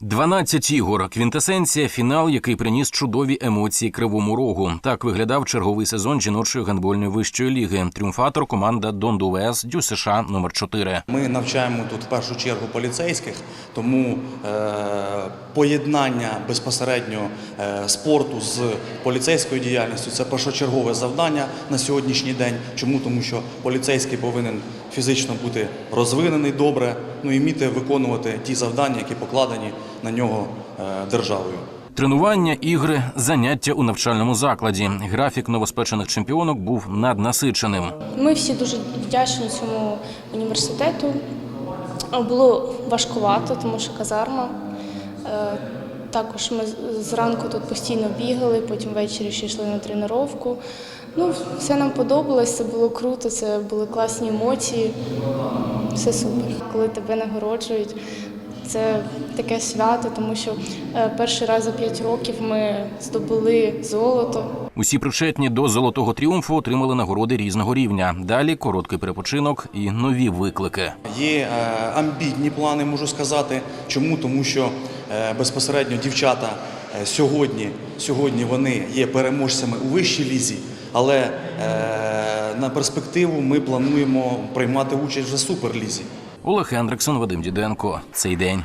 12 ігор. Квінтесенція, фінал, який приніс чудові емоції кривому рогу. Так виглядав черговий сезон жіночої гандбольної вищої ліги. Тріумфатор команда Дондувес Дю США номер 4 Ми навчаємо тут в першу чергу поліцейських, тому е, поєднання безпосередньо е, спорту з поліцейською діяльністю це першочергове завдання на сьогоднішній день. Чому? Тому що поліцейський повинен фізично бути розвинений добре, ну і вміти виконувати ті завдання, які покладені на нього е, державою. Тренування, ігри, заняття у навчальному закладі. Графік новоспечених чемпіонок був наднасиченим. Ми всі дуже вдячні цьому університету. Було важкувато, тому що казарма. Е, Також ми зранку тут постійно бігали, потім ввечері ще йшли на тренування. Ну, все нам подобалось, це було круто, це були класні емоції. Все супер. Коли тебе нагороджують, це таке свято, тому що е, перший раз за 5 років ми здобули золото. Усі причетні до золотого тріумфу отримали нагороди різного рівня. Далі короткий перепочинок і нові виклики. Є е, амбітні плани, можу сказати. Чому? Тому що е, безпосередньо дівчата е, сьогодні, сьогодні вони є переможцями у вищій лізі, але е, на перспективу ми плануємо приймати участь вже в суперлізі. Олег Хендриксон, Вадим Діденко. Цей день.